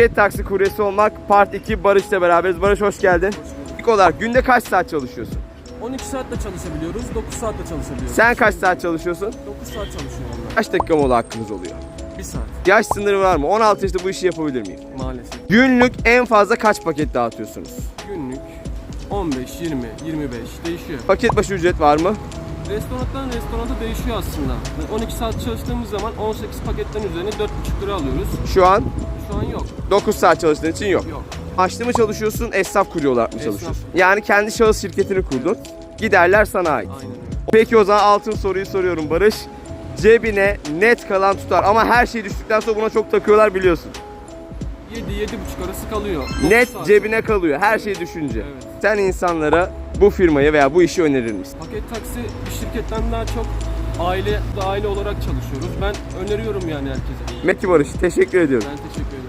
Paket taksi kuryesi olmak Part 2 Barış'la beraberiz. Barış hoş geldin. İlk olarak günde kaç saat çalışıyorsun? 12 saatte çalışabiliyoruz, 9 saatte çalışabiliyoruz. Sen kaç saat çalışıyorsun? 9 saat çalışıyorum ben. Kaç dakika mola hakkımız oluyor? 1 saat Yaş sınırı var mı? 16 yaşında bu işi yapabilir miyim? maalesef. Günlük en fazla kaç paket dağıtıyorsunuz? Günlük 15, 20, 25 değişiyor. Paket başı ücret var mı? Restorandan restorana değişiyor aslında. 12 saat çalıştığımız zaman 18 paketten üzerine 4,5 lira alıyoruz. Şu an Şu an yok. 9 saat çalıştığın için yok. Yok. Maaşlı mı çalışıyorsun, esnaf olarak mı Esnaf. çalışıyorsun? Yani kendi şahıs şirketini kurdun. Giderler sana ait. Aynen öyle. Peki o zaman altın soruyu soruyorum Barış. Cebine net kalan tutar ama her şey düştükten sonra buna çok takıyorlar biliyorsun. 7-7,5 arası kalıyor. 9 Net saat. cebine kalıyor her şey düşünce. Evet. Sen insanlara bu firmayı veya bu işi önerir misin? Paket taksi bir şirketten daha çok aile aile olarak çalışıyoruz. Ben öneriyorum yani herkese. Meki Barış teşekkür ediyorum. Ben teşekkür ederim.